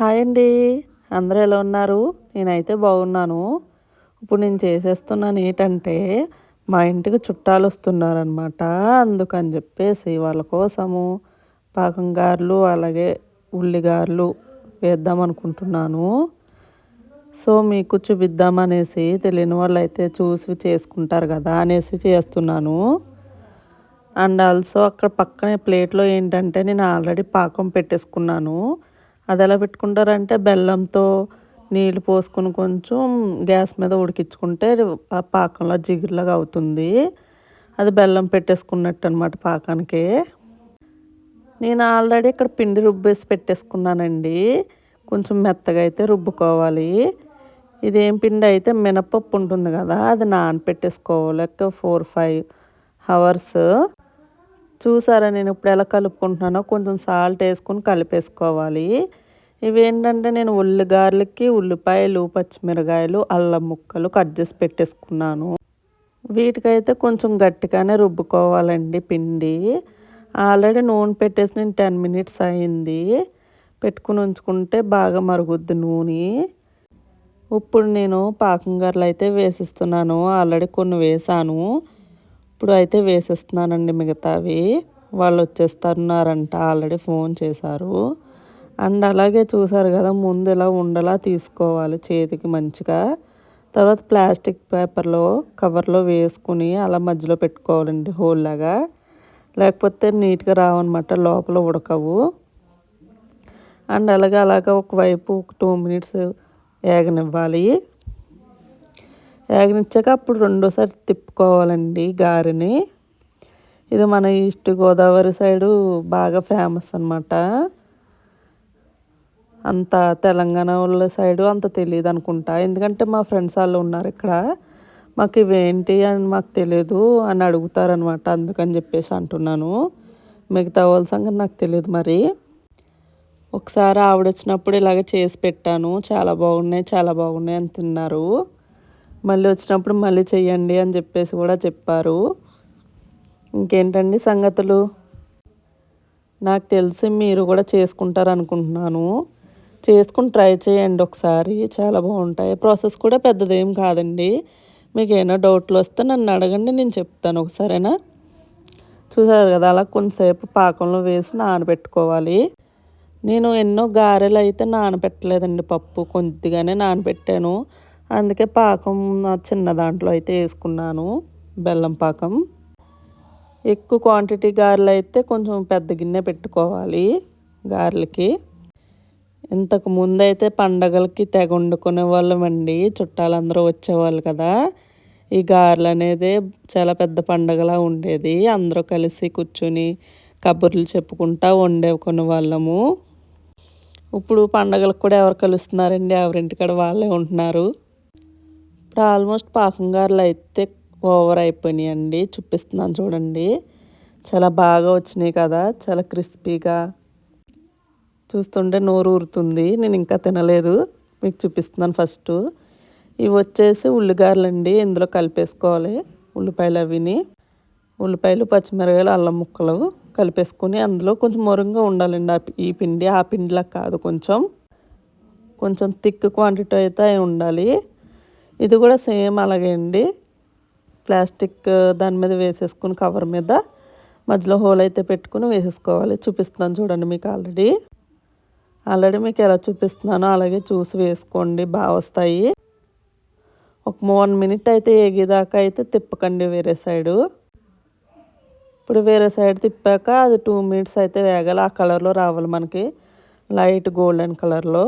Hi అండి. అందరూ ఎలా ఉన్నారు? నేనైతే బాగున్నాను. ఇప్పుడు నేను చేసేస్తున్నాను ఏంటంటే మా ఇంటికి చుట్టాలు వస్తున్నారనమాట అందుకని చెప్పేసి వాళ్ళ కోసము పాకం గారెలు అలాగే ఉల్లిగారెలు వేద్దాం అనుకుంటున్నాను. సో మీకు చూపిద్దామనేసి తెలియని వాళ్ళు అయితే చూసి చేసుకుంటారు కదా అనేసి చేస్తున్నాను. అండ్ ఆల్సో అక్కడ పక్కనే ప్లేట్లో ఏంటంటే నేను ఆల్రెడీ పాకం పెట్టేసుకున్నాను. అది ఎలా పెట్టుకుంటారంటే బెల్లంతో నీళ్ళు పోసుకొని కొంచెం గ్యాస్ మీద ఉడికించుకుంటే ఆ పాకంలో జిగురులాగా అవుతుంది. అది బెల్లం పెట్టేసుకున్నట్టు అనమాట పాకానికి. నేను ఆల్రెడీ ఇక్కడ పిండి రుబ్బేసి పెట్టేసుకున్నానండి. కొంచెం మెత్తగా అయితే రుబ్బుకోవాలి. ఇదేం పిండి అయితే మినపప్పు ఉంటుంది కదా అది నానపెట్టేసుకోవాలి. ఫోర్ ఫైవ్ అవర్స్ చూసారా నేను ఇప్పుడు ఎలా కలుపుకుంటున్నానో? కొంచెం సాల్ట్ వేసుకొని కలిపేసుకోవాలి. ఇవేంటంటే నేను ఉల్లిగారెలకి ఉల్లిపాయలు పచ్చిమిరకాయలు అల్లం ముక్కలు కట్ చేసి పెట్టేసుకున్నాను. వీటికైతే కొంచెం గట్టిగానే రుబ్బుకోవాలండి పిండి. ఆల్రెడీ నూనె పెట్టేసి నేను టెన్ మినిట్స్ అయింది. పెట్టుకుని ఉంచుకుంటే బాగా మరుగుద్ది నూనె. ఇప్పుడు నేను పాకం గర్రలు అయితే వేసిస్తున్నాను. ఆల్రెడీ కొన్ని వేసాను. ఇప్పుడు అయితే వేసేస్తున్నానండి మిగతావి. వాళ్ళు వచ్చేస్తున్నారంట ఆల్రెడీ ఫోన్ చేశారు. అండ్ అలాగే చూసారు కదా ముందు ఇలా ఉండలా తీసుకోవాలి చేతికి మంచిగా. తర్వాత ప్లాస్టిక్ పేపర్లో కవర్లో వేసుకుని అలా మధ్యలో పెట్టుకోవాలండి హోల్ లాగా. లేకపోతే నీట్గా రావన్నమాట లోపల ఉడకవు. అండ్ అలాగే అలాగే ఒకవైపు ఒక టూ మినిట్స్ ఏగనివ్వాలి. ఏగనిచ్చాక అప్పుడు రెండోసారి తిప్పుకోవాలండి గారెని. ఇది మన ఈస్ట్ గోదావరి సైడు బాగా ఫేమస్ అనమాట అంత తెలంగాణ వాళ్ళ సైడు అంత తెలియదు అనుకుంటా. ఎందుకంటే మా ఫ్రెండ్స్ వాళ్ళు ఉన్నారు ఇక్కడ. మాకు ఇవేంటి అని మాకు తెలియదు అని అడుగుతారనమాట అందుకని చెప్పేసి అంటున్నాను. మిగతా వాళ్ళ సంగతి నాకు తెలియదు మరి. ఒకసారి ఆవిడ వచ్చినప్పుడు ఇలాగ చేసి పెట్టాను. చాలా బాగున్నాయి చాలా బాగున్నాయి అని తిన్నారు. మళ్ళీ వచ్చినప్పుడు మళ్ళీ చెయ్యండి అని చెప్పేసి కూడా చెప్పారు. ఇంకేంటండి సంగతులు? నాకు తెలిసి మీరు కూడా చేసుకుంటారు అనుకుంటున్నాను. చేసుకుని ట్రై చేయండి ఒకసారి. చాలా బాగుంటాయి. ప్రాసెస్ కూడా పెద్దదేం కాదండి. మీకు ఏమైనా డౌట్లు వస్తే నన్ను అడగండి నేను చెప్తాను ఒకసారైనా? చూసారు కదా అలా కొంతసేపు పాకంలో వేసి నానబెట్టుకోవాలి. నేను ఎన్నో గారెలు అయితే నానబెట్టలేదండి పప్పు. కొద్దిగానే నానబెట్టాను. అందుకే పాకం చిన్న దాంట్లో అయితే వేసుకున్నాను బెల్లం పాకం. ఎక్కువ క్వాంటిటీ గారెలు అయితే కొంచెం పెద్ద గిన్నె పెట్టుకోవాలి గారెలకి. ఇంతకు ముందు అయితే పండగలకి తెగ వండుకునే వాళ్ళమండి చుట్టాలందరూ వచ్చేవాళ్ళు కదా. ఈ గారెలు అనేది చాలా పెద్ద పండగలా ఉండేది. అందరూ కలిసి కూర్చుని కబుర్లు చెప్పుకుంటా వండే కొనే వాళ్ళము. ఇప్పుడు పండగలకు కూడా ఎవరు కలుస్తున్నారండి? ఎవరింటికాడ వాళ్ళే ఉంటున్నారు? ఇప్పుడు ఆల్మోస్ట్ పాకంగారులు అయితే ఓవర్ అయిపోయినాయి అండి చూపిస్తున్నాను చూడండి. చాలా బాగా వచ్చినాయి కదా. చాలా క్రిస్పీగా చూస్తుంటే నోరు ఊరుతుంది. నేను ఇంకా తినలేదు. మీకు చూపిస్తున్నాను ఫస్ట్. ఇవి వచ్చేసి ఉల్లిగారులు అండి ఇందులో కలిపేసుకోవాలి. ఉల్లిపాయలు అవిని. ఉల్లిపాయలు పచ్చిమిరకాయలు అల్లం ముక్కలు కలిపేసుకొని అందులో కొంచెం మొరంగా ఉండాలండి. ఈ పిండి ఆ పిండిలా కాదు కొంచెం. కొంచెం థిక్ క్వాంటిటీ అయితే ఉండాలి. ఇది కూడా సేమ్ అలాగే అండి. ప్లాస్టిక్ దాని మీద వేసేసుకుని కవర్ మీద మధ్యలో హోల్ అయితే పెట్టుకుని వేసేసుకోవాలి. చూపిస్తున్నాను చూడండి మీకు ఆల్రెడీ. ఆల్రెడీ మీకు ఎలా చూపిస్తున్నానో అలాగే చూసి వేసుకోండి. బాగా వస్తాయి. ఒక వన్ మినిట్ అయితే ఏగేదాకా అయితే తిప్పకండి వేరే సైడు. ఇప్పుడు వేరే సైడ్ తిప్పాక అది టూ మినిట్స్ అయితే వేగాలి. ఆ కలర్లో రావాలి మనకి. లైట్ గోల్డెన్ కలర్లో.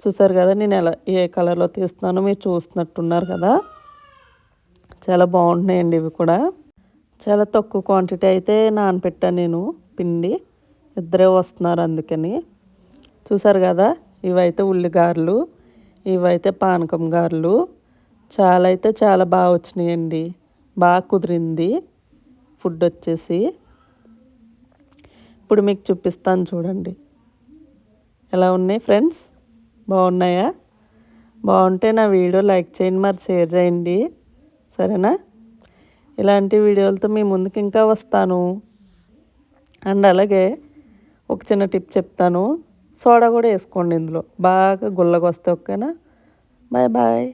చూసారు కదా నేను ఎలా ఏ కలర్లో తీస్తున్నానో మీరు చూస్తున్నట్టున్నారు కదా. చాలా బాగుంటున్నాయండి ఇవి కూడా. చాలా తక్కువ క్వాంటిటీ అయితే నానపెట్టాను నేను పిండి. ఇద్దరే వస్తున్నారు అందుకని. చూసారు కదా ఇవైతే ఉల్లిగారులు ఇవైతే పానకం గారెలు. చాలా అయితే చాలా బాగా వచ్చినాయండి. బాగా కుదిరింది ఫుడ్ వచ్చేసి. ఇప్పుడు మీకు చూపిస్తాను చూడండి. ఎలా ఉన్నాయి ఫ్రెండ్స్? బాగున్నాయా? బాగుంటే నా వీడియో లైక్ చేయండి మరి షేర్ చేయండి. సరేనా? ఇలాంటి వీడియోలతో మీ ముందుకు ఇంకా వస్తాను. అండ్ అలాగే ఒక చిన్న టిప్ చెప్తాను. సోడా కూడా వేసుకోండి ఇందులో. బాగా గుల్లగా వస్తే ఓకేనా? Bye bye.